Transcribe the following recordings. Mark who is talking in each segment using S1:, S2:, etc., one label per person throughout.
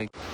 S1: Thank you.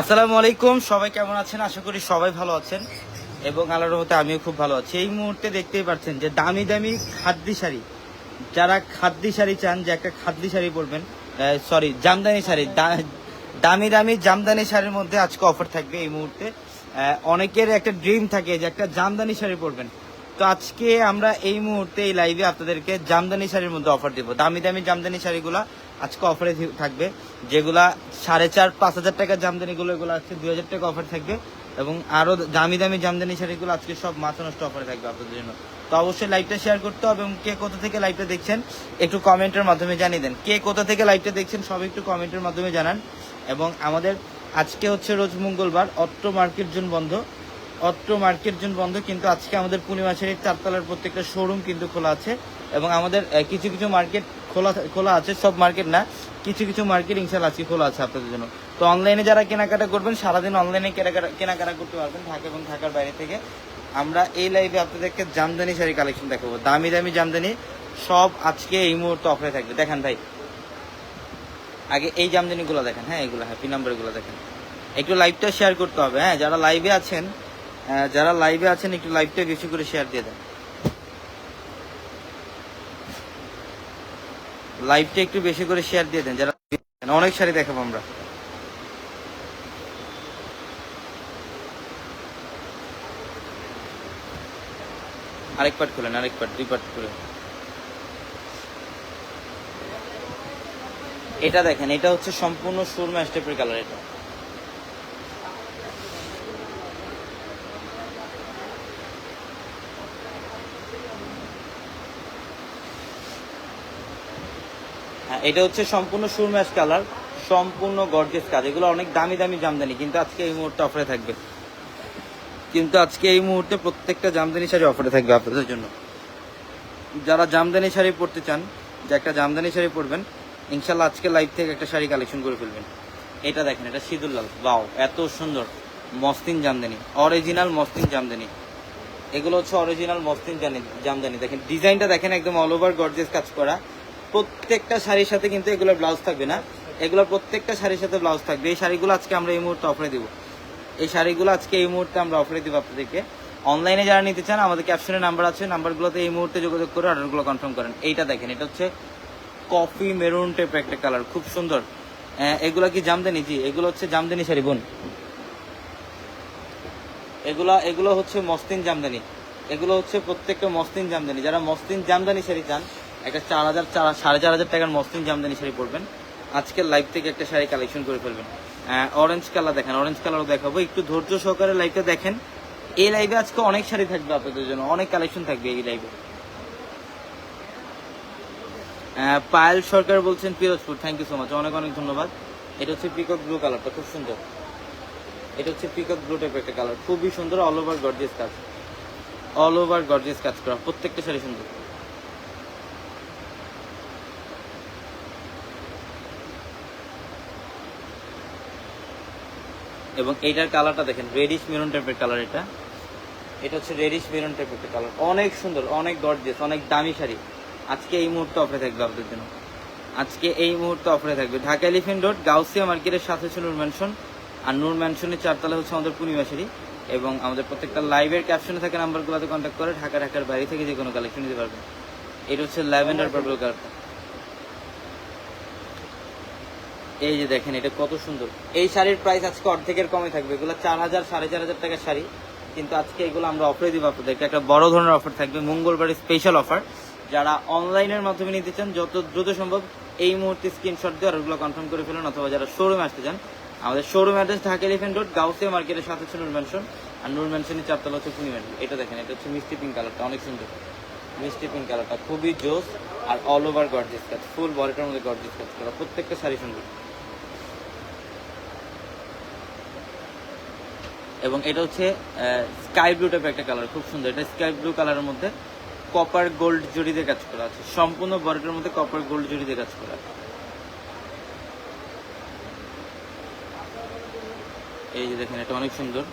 S1: আসসালামু আলাইকুম, সবাই কেমন আছেন? আশা করি সবাই ভালো আছেন এবং আল্লাহর রহমতে আমিও খুব ভালো আছি। এই মুহূর্তে দেখতেই পাচ্ছেন যে দামি দামি খাদ্যি শাড়ি, যারা খাদ্যি শাড়ি চান, যে একটা খাদ্যি শাড়ি পরবেন সরি জামদানি শাড়ি দামি দামি জামদানি শাড়ির মধ্যে আজকে অফার থাকবে এই মুহূর্তে। অনেকের একটা ড্রিম থাকে যে একটা জামদানি শাড়ি পরবেন। তো আজকে আমরা এই মুহূর্তে এই লাইভে আপনাদেরকে জামদানি শাড়ির মধ্যে অফার দিব। দামি দামি জামদানি শাড়িগুলা আজকে অফারে থাকবে, যেগুলা সাড়ে চার, পাঁচ হাজার টাকার জামদানিগুলো এগুলো আজকে দুই হাজার টাকা অফার থাকবে। এবং আরও দামি দামি জামদানি শাড়িগুলো আজকে সব মাথা নষ্ট অফারে থাকবে আপনাদের জন্য। তো অবশ্যই লাইভটা শেয়ার করতে হবে এবং কে কোথা থেকে লাইভটা দেখছেন, একটু কমেন্টের মাধ্যমে জানিয়ে দেন। কে কোথা থেকে লাইভটা দেখছেন, সব একটু কমেন্টের মাধ্যমে জানান। এবং আমাদের আজকে হচ্ছে রোজ মঙ্গলবার, অট্ট মার্কেট জোন বন্ধ। অট্ট মার্কেট জোন বন্ধ, কিন্তু আজকে আমাদের পূর্ণিমাসের এই চারতলার প্রত্যেকটা শোরুম কিন্তু খোলা আছে। এবং আমাদের কিছু কিছু মার্কেট খোলা খোলা আছে, সব মার্কেট না। কিছু কিছু মার্কেট ইনশাল্লাহ আজকে খোলা আছে আপনাদের জন্য। তো অনলাইনে যারা কেনাকাটা করবেন, সারাদিন অনলাইনে কেনাকাটা কেনাকাটা করতে পারবেন, ঢাকা এবং ঢাকার বাইরে থেকে। আমরা এই লাইভে আপনাদেরকে জামদানি শাড়ি কালেকশন দেখাবো। দামি দামি জামদানি, সব আজকে এই মুহূর্তে অফারে থাকবে। দেখেন ভাই। আগে এই জামদানিগুলো দেখেন হ্যাঁ এগুলো হ্যাপি নাম্বারগুলো দেখেন। একটু লাইভটা শেয়ার করতে হবে হ্যাঁ যারা লাইভে আছেন যারা লাইভে আছেন, একটু লাইভটা বেশি করে শেয়ার দিয়ে দেন। লাইভটা একটু বেশি করে শেয়ার দিয়ে দেন, যারা অনেক শাড়ি দেখাবো আমরা। আরেক পার্ট খুলেন, আরেক পার্ট দুই পার্ট খুলেন। এটা দেখেন, এটা হচ্ছে সম্পূর্ণ সুরমা স্টেপের কালার এটা। এটা হচ্ছে সম্পূর্ণ সুরম্যাশ কালার সম্পূর্ণ গর্জেস কাজ। এগুলো অনেক দামি দামি জামদানি, কিন্তু আজকে এই মুহূর্তে অফারে থাকবে। কিন্তু আজকে এই মুহূর্তে প্রত্যেকটা জামদানি শাড়ি অফারে থাকবে আপনাদের জন্য। যারা জামদানি শাড়ি পরতে চান, যে একটা জামদানি শাড়ি পরবেন, ইনশাল্লাহ আজকে লাইভ থেকে একটা শাড়ি কালেকশন করে ফেলবেন। এটা দেখেন, এটা সিদুল্লাল বাও এত সুন্দর। মস্তিন জামদানি অরিজিনাল মস্তিন জামদানি। এগুলো হচ্ছে অরিজিনাল মস্তিন জামদানি। দেখেন ডিজাইনটা দেখেন, একদম অল ওভার গর্জেস কাজ করা। প্রত্যেকটা শাড়ির সাথে কিন্তু এগুলো ব্লাউজ থাকবে না। এগুলো প্রত্যেকটা শাড়ির সাথে ব্লাউজ থাকবে। এই শাড়িগুলো আজকে আমরা এই মুহূর্তে অফারে দিব। এই শাড়িগুলো আজকে এই মুহূর্তে আমরা অফারে দিব আপনাদেরকে। অনলাইনে যারা নিতে চান আমাদের ক্যাপশনে নাম্বার আছে। নাম্বারগুলোতে এই মুহূর্তে যোগাযোগ করে অর্ডারগুলো কনফার্ম করেন। এইটা দেখেন এটা হচ্ছে কফি মেরুন টাইপের একটা কালার খুব সুন্দর। আহ, এগুলো কি জামদানি? জি এগুলো হচ্ছে জামদানি শাড়ি বোন। এগুলা এগুলো হচ্ছে মস্তিন জামদানি। এগুলো হচ্ছে প্রত্যেকটা মস্তিন জামদানি। যারা মস্তিন জামদানি শাড়ি চান একটা চার হাজার সাড়ে চার হাজার টাকার মস্তিন জামদানি শাড়ি পরবেন। আজকের লাইভ থেকে একটা শাড়ি কালেকশন করে ফেলবেন। অরেঞ্জ কালার দেখেন অরেঞ্জ কালারও দেখাবো। একটু ধৈর্য সহকারে লাইভটা দেখেন। এই লাইভে আজকে অনেক শাড়ি থাকবে আপনাদের জন্য, অনেক কালেকশন থাকবে এই লাইভে পায়েল সরকার বলছেন, Pirojpur thank you so much অনেক অনেক ধন্যবাদ। এটা হচ্ছে পিকক ব্লু কালারটা খুব সুন্দর। এটা হচ্ছে পিকক ব্লু টাইপের একটা কালার খুবই সুন্দর অল ওভার গর্জিয়াস কাজ। অল ওভার গর্জিয়াস কাজ করা, প্রত্যেকটা শাড়ি সুন্দর। এবং এইটার কালারটা দেখেন রেডিশ মেরুন টাইপের কালার এটা। এটা হচ্ছে রেডিশ মেরুন টাইপের কালার অনেক সুন্দর, অনেক গর্জিয়াস অনেক দামি শাড়ি। আজকে এই মুহূর্তে অফারে থাকবে আপনাদের জন্য। আজকে এই মুহূর্তে অফারে থাকবে। ঢাকা এলিফেন্ট রোড গাউসিয়া মার্কেটের সাথে হচ্ছে নূর ম্যানশন আর নূর ম্যানশনের চারতলা হচ্ছে আমাদের পূর্ণিমা শাড়ি। এবং আমাদের প্রত্যেকটা লাইভের ক্যাপশনে থাকা নাম্বারগুলোতে কন্ট্যাক্ট করে ঢাকা, ঢাকার বাইরে থেকে যে কোনো কালেকশন নিতে পারবেন। এটা হচ্ছে ল্যাভেন্ডার পার্পল কালারটা এই যে দেখেন, এটা কত সুন্দর। এই শাড়ির প্রাইস আজকে অর্ধেকের কমে থাকবে। এগুলো চার হাজার, সাড়ে চার হাজার টাকার শাড়ি। কিন্তু আজকে এগুলো আমরা অফারে দিব আপনাদেরকে। একটা বড় ধরনের অফার থাকবে মঙ্গলবারের স্পেশাল অফার যারা অনলাইনের মাধ্যমে নিতে চান, যত দ্রুত সম্ভব এই মুহূর্তে স্ক্রিনশট দিয়ে অর্ডারগুলো কনফার্ম করে ফেলুন, অথবা যারা শোরুমে আসতে চান, আমাদের showroom address Dhaka Elephant Road Gausia মার্কেটের সাথে হচ্ছে নূর ম্যানশন আর নূর ম্যানশনের চারতলা হচ্ছে পূর্ণিমা এটা দেখেন, এটা হচ্ছে মিষ্টি পিঙ্ক কালারটা অনেক সুন্দর। মিষ্টি পিঙ্ক কালারটা খুবই জোস আর অল ওভার গর্জিস কাজ ফুল বডিটার মধ্যে গর্জিস কাজ করা। প্রত্যেকটা শাড়ি সুন্দর। এবং এটা হচ্ছে স্কাই ব্লু টাইপের একটা কালার খুব সুন্দর। এটা স্কাই ব্লু কালারের মধ্যে কপার গোল্ড জড়ি দিয়ে কাজ করা আছে। সম্পূর্ণ বডিটার মধ্যে কপার গোল্ড জড়ি দিয়ে কাজ করা এই যে দেখেন, এটা অনেক সুন্দর।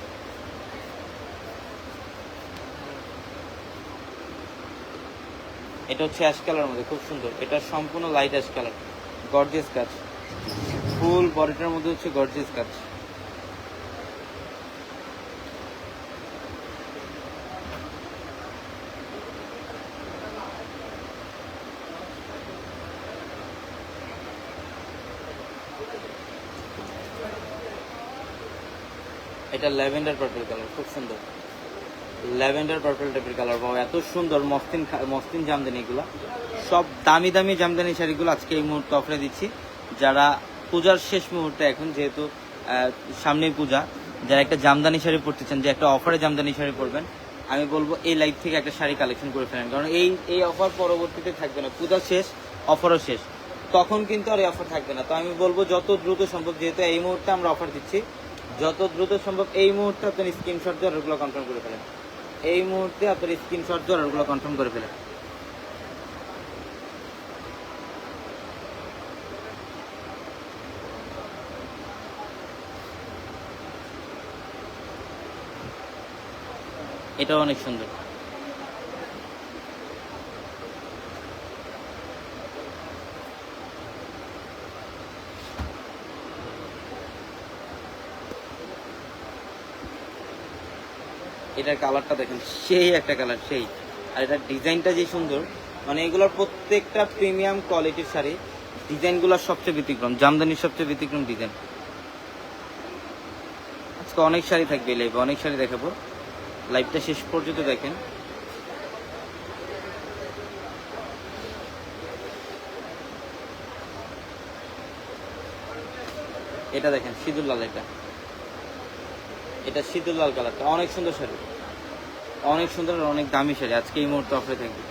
S1: এটা হচ্ছে অ্যাশ কালার মধ্যে, খুব সুন্দর। এটা সম্পূর্ণ লাইট অ্যাশ কালার গর্জিয়াস কাজ ফুল বডিটার মধ্যে হচ্ছে গর্জিয়াস কাজ এটা ল্যাভেন্ডার পার্পল কালার খুব সুন্দর। ল্যাভেন্ডার পার্পল টাইপের কালার পাবো। এত সুন্দর মস্তিন মস্তিন জামদানি এগুলো। সব দামি দামি জামদানি শাড়িগুলো আজকে এই মুহূর্তে অফারে দিচ্ছি। যারা পূজার শেষ মুহূর্তে এখন যেহেতু আহ, সামনেই পূজা যারা একটা জামদানি শাড়ি পরতে চান যে একটা অফারে জামদানি শাড়ি পরবেন আমি বলব এই লাইভ থেকে একটা শাড়ি কালেকশন করে ফেলেন। কারণ এই এই অফার পরবর্তীতে থাকবে না। পূজা শেষ অফারও শেষ। তখন কিন্তু আর এই অফার থাকবে না। তো আমি বলব যত দ্রুত সম্ভব যেহেতু এই মুহূর্তে আমরা অফার দিচ্ছি যত দ্রুত সম্ভব এই মুহূর্তে আপনার স্ক্রিনশট দিয়ে অর্ডারগুলো কনফার্ম করে ফেলেন। এই মুহূর্তে আপনার স্ক্রিনশট দিয়ে অর্ডারগুলো কনফার্ম করে ফেলেন। এটাও অনেক সুন্দর। এটার কালারটা দেখেন, সেই একটা কালার সেই। আর এটার ডিজাইনটা যে সুন্দর মানে এগুলোর প্রত্যেকটা প্রিমিয়াম কোয়ালিটির শাড়ি ডিজাইনগুলো সবচেয়ে ব্যতিক্রম, জামদানির সবচেয়ে ব্যতিক্রম ডিজাইন আজকে অনেক শাড়ি থাকবে লাইভে অনেক শাড়ি দেখাবো। লাইভটা শেষ পর্যন্ত দেখেন। এটা দেখেন, সিঁদুর লাল এটা। এটা সিঁদুর লাল কালারটা। অনেক সুন্দর শাড়ি। অনেক সুন্দর আর অনেক দামি শাড়ি। আজকে এই মুহূর্তে অফারে থাকবে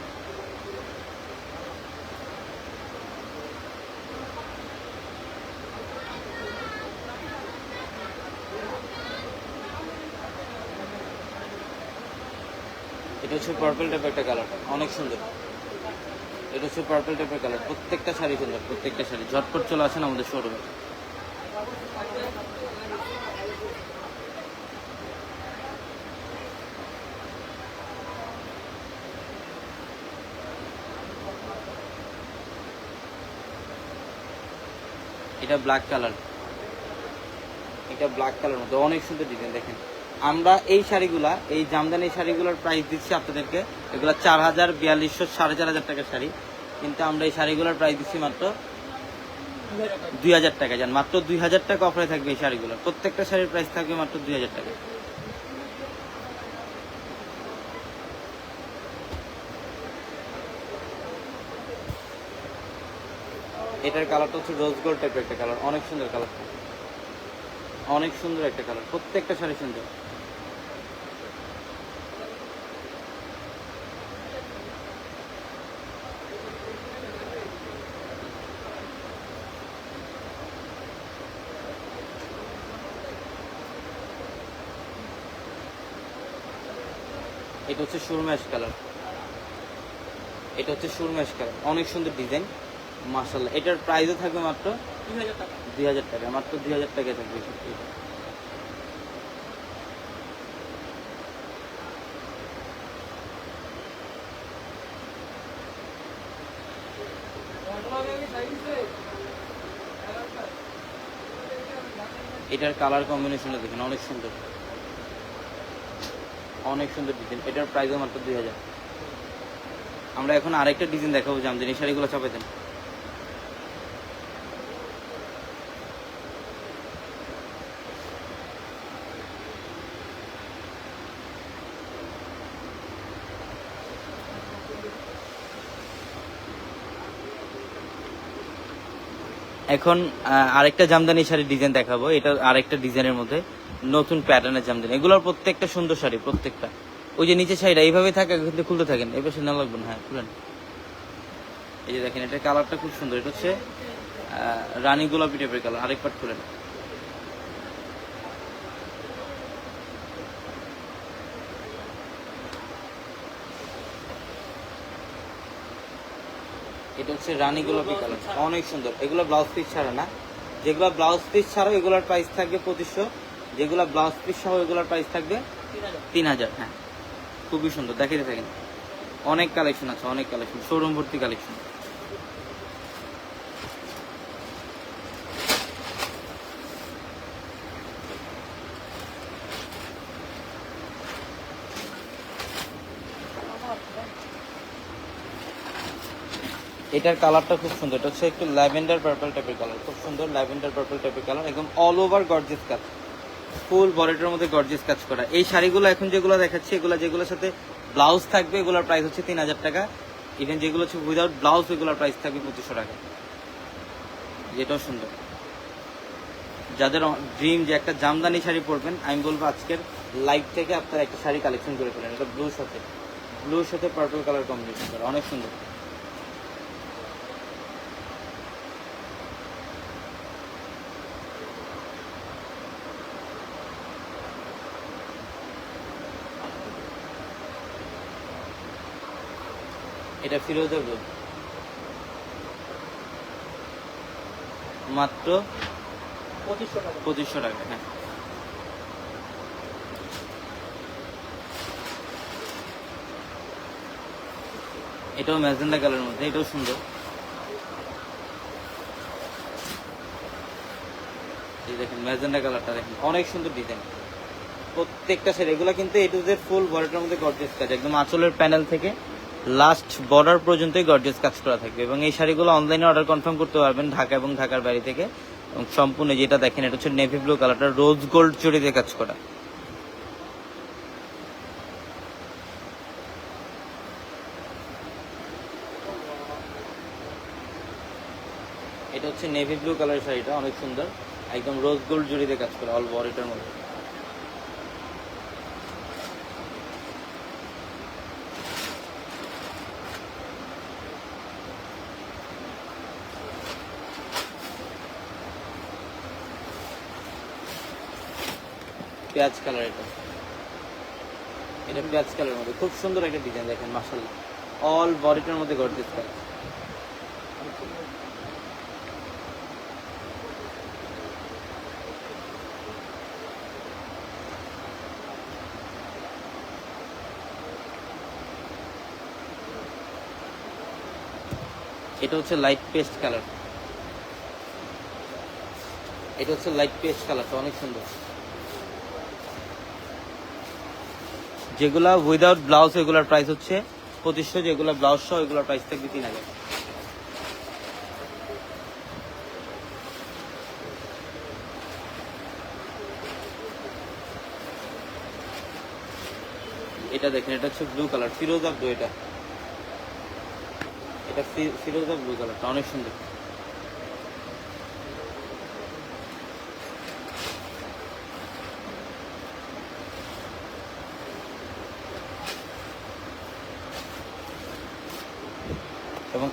S1: এটা হচ্ছে পার্পল টাইপের একটা কালার অনেক সুন্দর। এটা হচ্ছে পার্পল টাইপের কালার প্রত্যেকটা শাড়ি সুন্দর, প্রত্যেকটা শাড়ি। ঝটপট চলে আসেন আমাদের শোরুমে এটা ব্ল্যাক কালার এটা ব্ল্যাক কালার মধ্যে অনেক সুন্দর ডিজাইন দেখেন। আমরা এই শাড়িগুলা, এই জামদানি শাড়িগুলোর প্রাইস দিচ্ছি আপনাদেরকে। এগুলো চার হাজার, বিয়াল্লিশশো, সাড়ে চার হাজার টাকার শাড়ি। কিন্তু আমরা এই শাড়িগুলোর প্রাইস দিচ্ছি মাত্র দুই হাজার টাকা। যান মাত্র দুই হাজার টাকা অফারে থাকবে এই শাড়িগুলোর। প্রত্যেকটা শাড়ির প্রাইস থাকবে মাত্র দুই হাজার টাকা। এটার কালারটা হচ্ছে রোজ গোল্ড টাইপের একটা কালার অনেক সুন্দর কালারটা অনেক সুন্দর একটা কালার প্রত্যেকটা শাড়ি সুন্দর। এটা হচ্ছে সুরম্যাশ কালার এটা হচ্ছে সুরম্যাশ কালার অনেক সুন্দর ডিজাইন মার্শাল্লাহ এটার প্রাইসও থাকবে মাত্র দুই হাজার টাকা। মাত্র দুই হাজার টাকা থাকবে এটার কালার কম্বিনেশনটা দেখেন অনেক সুন্দর। অনেক সুন্দর ডিজাইন এটার প্রাইসও মাত্র দুই হাজার। আমরা এখন আরেকটা ডিজাইন দেখাবো জামদানি শাড়িগুলো চাপে দেন। এখন আরেকটা জামদানি শাড়ির ডিজাইন দেখাবো। এটা আরেকটা ডিজাইনের মধ্যে নতুন প্যাটার্নের জামদানি। এগুলোর প্রত্যেকটা সুন্দর শাড়ি, প্রত্যেকটা। ওই যে নিচে শাড়িটা, এইভাবে থাকে, কিন্তু খুলতে থাকেন। এই পাশে না লাগবে না হ্যাঁ খুলেন। এই যে দেখেন এটা কালারটা খুব সুন্দর। এটা হচ্ছে রানী গোলাপি টাইপের কালার আরেক পাট খুলেন। এটা হচ্ছে রানী গোলাপি কালার। অনেক সুন্দর। এগুলো ব্লাউজ পিস ছাড়া না। যেগুলো ব্লাউজ পিস ছাড়াও এগুলোর প্রাইস থাকবে পঁচিশশো। যেগুলো ব্লাউজ পিস সহ এগুলোর প্রাইস থাকবে তিন হাজার হ্যাঁ। খুবই সুন্দর। দেখাতে থাকেন। অনেক কালেকশন আছে, অনেক কালেকশন শোরুম ভর্তি কালেকশন এটার কালারটা খুব সুন্দর। এটা হচ্ছে একটু ল্যাভেন্ডার পার্পল টাইপের কালার খুব সুন্দর ল্যাভেন্ডার পার্পল টাইপের কালার একদম অল ওভার গর্জেস কাজ ফুল বডিটার মধ্যে গর্জেস কাজ করা। এই শাড়িগুলো এখন যেগুলো দেখাচ্ছি, এগুলো যেগুলোর সাথে ব্লাউজ থাকবে, এগুলোর প্রাইস হচ্ছে তিন হাজার টাকা। ইভেন যেগুলো হচ্ছে উইদাউট ব্লাউজ এগুলোর প্রাইস থাকবে পঁচিশশো টাকা। যেটাও সুন্দর। যাদের ড্রিম যে একটা জামদানি শাড়ি পরবেন, আমি বলব আজকের লাইভ থেকে আপনারা একটা শাড়ি কালেকশন করে ফেলেন। এটা ব্লুর সাথে ব্লুর সাথে পার্পল কালার কম্বিনেশন করা। অনেক সুন্দর। এটা ফিরোজের ব্লু মাত্র পঁচিশশো টাকা। হ্যাঁ। এটাও ম্যাজেন্ডা কালারের মধ্যে এটাও সুন্দর। দেখেন ম্যাজেন্ডা কালারটা দেখেন অনেক সুন্দর ডিজাইন। প্রত্যেকটা শাড়ি এগুলো কিন্তু এ টু জেড ফুল বডিটার মধ্যে গর্জিয়াস কাজ একদম আঁচলের প্যানেল থেকে লাস্ট বর্ডার পর্যন্তই গর্জেস কাজ করা থাকবে এবং এই শাড়িগুলো অনলাইনে অর্ডার কনফার্ম করতে পারবেন ঢাকা এবং ঢাকার বাইরে থেকে। এবং সম্পূর্ণ যেটা দেখেন, এটা হচ্ছে নেভি ব্লু কালারটা রোজ গোল্ড চুড়িতে কাজ করা। এটা হচ্ছে নেভি ব্লু কালারের শাড়িটা, অনেক সুন্দর। একদম রোজ গোল্ড জুড়িতে কাজ করে অল বডিটার মধ্যে। পেঁয়াজ কালার এটা। এটা পেঁয়াজ কালারের মধ্যে। খুব সুন্দর একটা ডিজাইন দেখেন মাসাল্লাহ অল বডিটার মধ্যে গর্জিয়াস কাজ এটা হচ্ছে লাইট পেস্ট কালার এটা হচ্ছে লাইট পেস্ট কালারটা অনেক সুন্দর। যেগুলা উইদাউট ব্লাউজ এগুলার প্রাইস হচ্ছে পঁচিশশো, যেগুলা ব্লাউজ সহ এগুলার প্রাইস থাকবে তিন হাজার। এটা দেখেন, এটা হচ্ছে ব্লু কালার ফিরোজা ব্লু এটা এটা ফিরোজা ব্লু কালারটা অনেক সুন্দর।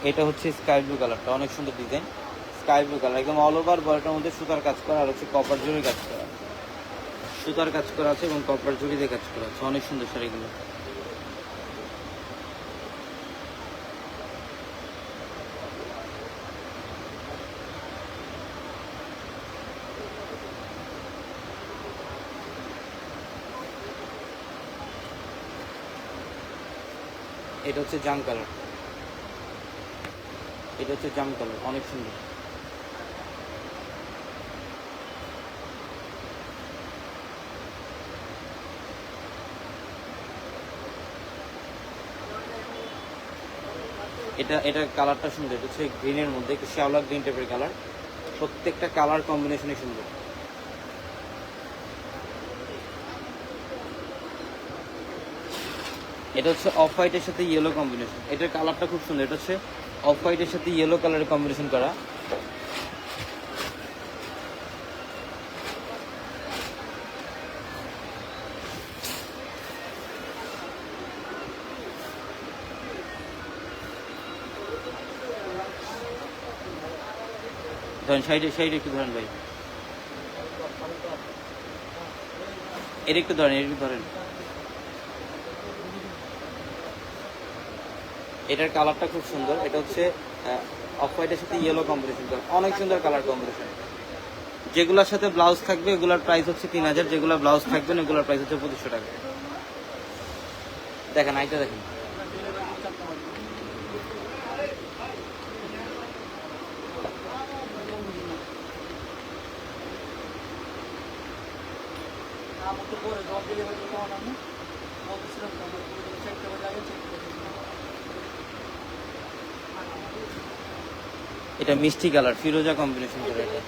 S1: এটা হচ্ছে স্কাই ব্লু কালারটা অনেক সুন্দর ডিজাইন স্কাই ব্লু কালার একদম অল ওভার বডিটার মধ্যে সুতার কাজ করা আর হচ্ছে কপার জুড়ি কাজ করা। সুতার কাজ করা আছে এবং কপার জুড়ি দিয়ে কাজ করা আছে, অনেক সুন্দর শাড়িগুলো। এটা হচ্ছে জাম কালার এটা হচ্ছে জাম কালার অনেক সুন্দর। এটা এটার কালারটা সুন্দর, এটা হচ্ছে গ্রিনের মধ্যে, একটু শ্যাওলা গ্রিন টাইপের কালার প্রত্যেকটা কালার কম্বিনেশনই সুন্দর। এটা হচ্ছে অফ হোয়াইটের সাথে ইয়েলো কম্বিনেশন এটার কালারটা খুব সুন্দর। এটা হচ্ছে অফ হোয়াইটের সাথে ইয়েলো কালারের কম্বিনেশন করা। ধরেন সাইডে সাইডে একটু ধরেন ভাই। এর একটু ধরেন, এর একটু ধরেন। এটার কালারটা খুব সুন্দর। এটা হচ্ছে অফ হোয়াইটের সাথে ইয়েলো কম্বিনেশন অনেক সুন্দর কালার কম্বিনেশন যেগুলোর সাথে ব্লাউজ থাকবে, এগুলোর প্রাইস হচ্ছে তিন হাজার। যেগুলো ব্লাউজ থাকবে না, এগুলোর প্রাইস হচ্ছে পঁচিশশো টাকা। দেখেন আইটা দেখেন।
S2: আমাকে পরে জব ডেলিভারি করানো আমি বলতেছিলাম তো আমার পুরো চেক করে যাবে চেক করে
S1: এটা মিষ্টি কালার, ফিরোজা কম্বিনেশন করা এটা।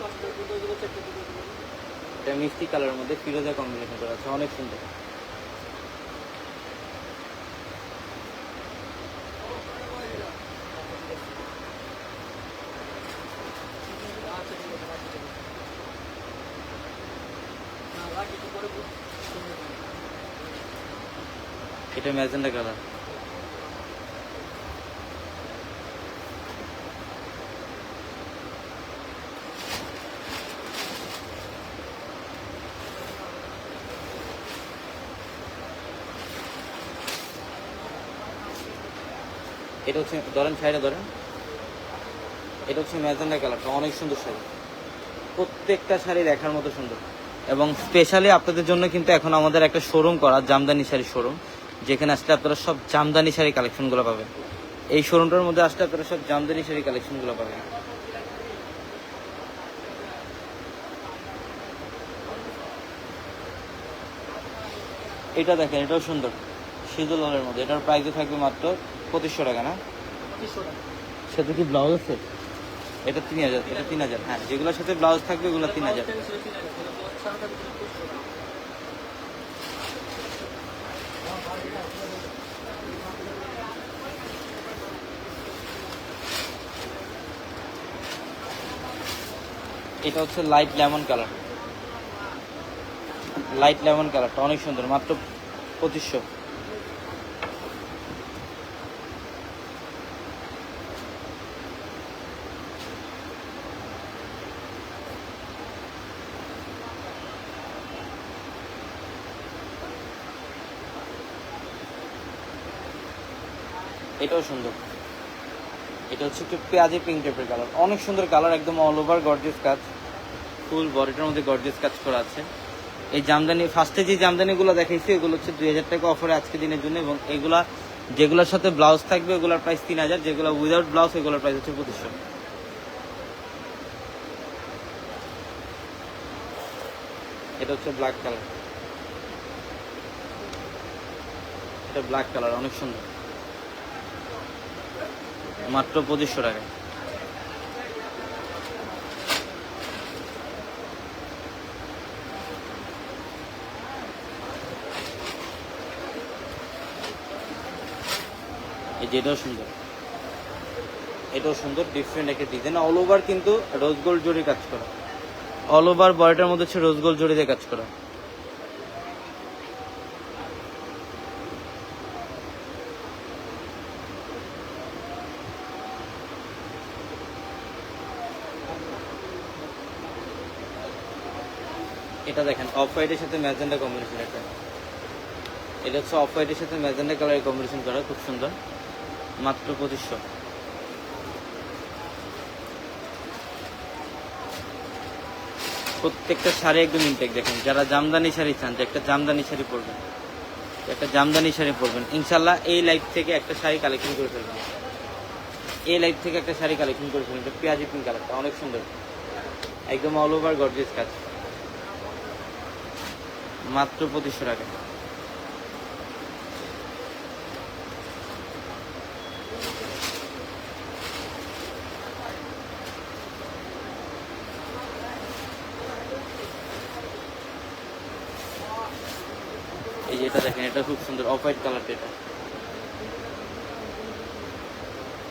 S1: এটা মিষ্টি কালারের মধ্যে ফিরোজা কম্বিনেশন করা আছে, অনেক সুন্দর। এটা ম্যাজেন্ডা কালার। এটা হচ্ছে, ধরেন শাড়িটা ধরেন। এটা হচ্ছে ম্যাজেন্ডা কালারটা অনেক সুন্দর শাড়ি। প্রত্যেকটা শাড়ি দেখার মতো সুন্দর। এবং স্পেশালি আপনাদের জন্য কিন্তু এখন আমাদের একটা শোরুম করা, জামদানি শাড়ি শোরুম যেখানে আসলে আপনারা সব জামদানি শাড়ি কালেকশনগুলো পাবেন। এই শোরুমটার মধ্যে আসলে আপনারা সব জামদানি শাড়ি কালেকশনগুলো পাবেন। এটা দেখেন, এটাও সুন্দর। সিঁদুর লালের মধ্যে। এটার প্রাইসে থাকবে মাত্র পঁচিশশো টাকা না? সাথে কি ব্লাউজ আছে? এটা তিন হাজার এটা তিন হাজার হ্যাঁ যেগুলোর সাথে ব্লাউজ থাকবে ওগুলো তিন হাজার। এটা হচ্ছে light lemon colour light lemon কালারটা অনেক সুন্দর মাত্র পঁচিশশো। এটাও সুন্দর। এটা হচ্ছে একটু পেঁয়াজি পিঙ্ক টাইপের কালার অনেক সুন্দর কালার একদম অল ওভার গর্জিয়াস কাজ। ফুল বডিটার মধ্যে গর্জিয়াস কাজ করা আছে। এই জামদানি ফার্স্টে যে জামদানিগুলো দেখাইছি, এগুলো হচ্ছে দুই হাজার টাকা অফারে আজকে দিনের জন্য এবং এগুলা যেগুলোর সাথে ব্লাউজ থাকবে ওগুলোর প্রাইস তিন হাজার। যেগুলো উইদাউট ব্লাউজ এগুলোর প্রাইস হচ্ছে পঁচিশশো। এটা হচ্ছে ব্ল্যাক কালার এটা ব্ল্যাক কালার অনেক সুন্দর। মাত্র পঁচিশশো টাকা। এটাও সুন্দর। এটাও সুন্দর ডিফারেন্ট একটা ডিজাইন অল ওভার কিন্তু রোজ গোল্ড জড়ি কাজ করা। অল ওভার বডিটার মধ্যে হচ্ছে রোজ গোল্ড দিয়ে কাজ করা। এটা দেখেন অফ হোয়াইটের সাথে ম্যাজেন্ডা কম্বিনেশন এটা এটা হচ্ছে অফ হোয়াইটের সাথে ম্যাজেন্ডা কালারের কম্বিনেশন করা, খুব সুন্দর। মাত্র পঁচিশশো। প্রত্যেকটা শাড়ি একদম ইনটেক দেখেন, যারা জামদানি শাড়ি চান, যে একটা জামদানি শাড়ি পরবেন একটা জামদানি শাড়ি পরবেন ইনশাল্লাহ এই লাইফ থেকে একটা শাড়ি কালেকশন করে ফেলবেন। এই লাইফ থেকে একটা শাড়ি কালেকশন করে ফেলবেন পেঁয়াজি পিঙ্ক কালারটা অনেক সুন্দর। একদম অল ওভার গর্জিয়াস কাজ। মাত্র পঁচিশশো টাকা। এই যে এটা দেখেন, এটা খুব সুন্দর অফ হোয়াইট কালারটা এটা।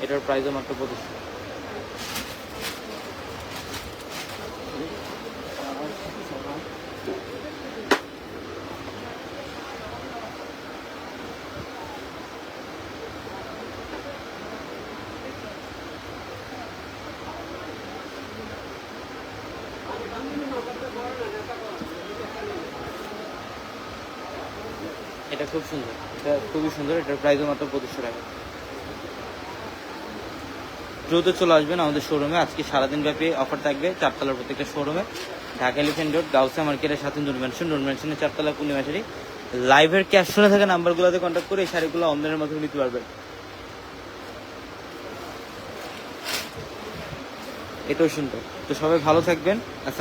S1: এটার প্রাইসও মাত্র পঁচিশশো। খুব সুন্দর। এটা খুবই সুন্দর, এটার প্রাইসও মাত্র পঁচিশশো টাকা। দ্রুত চলে আসবেন আমাদের শোরুমে আজকে সারাদিন ব্যাপী অফার থাকবে চারতলার প্রত্যেকটা শোরুমে ঢাকা এলিফেন্ট রোড গাউসা মার্কেটের সাথে নূর ম্যানশন নূর ম্যানশনের চারতলা পূর্ণিমা শাড়ি লাইভের ক্যাশ শুনে থাকা নাম্বারগুলোতে কন্ট্যাক্ট করে এই শাড়িগুলো অনলাইনের মাধ্যমে নিতে পারবেন। এটাও সুন্দর। তো সবাই ভালো থাকবেন। আসসালাম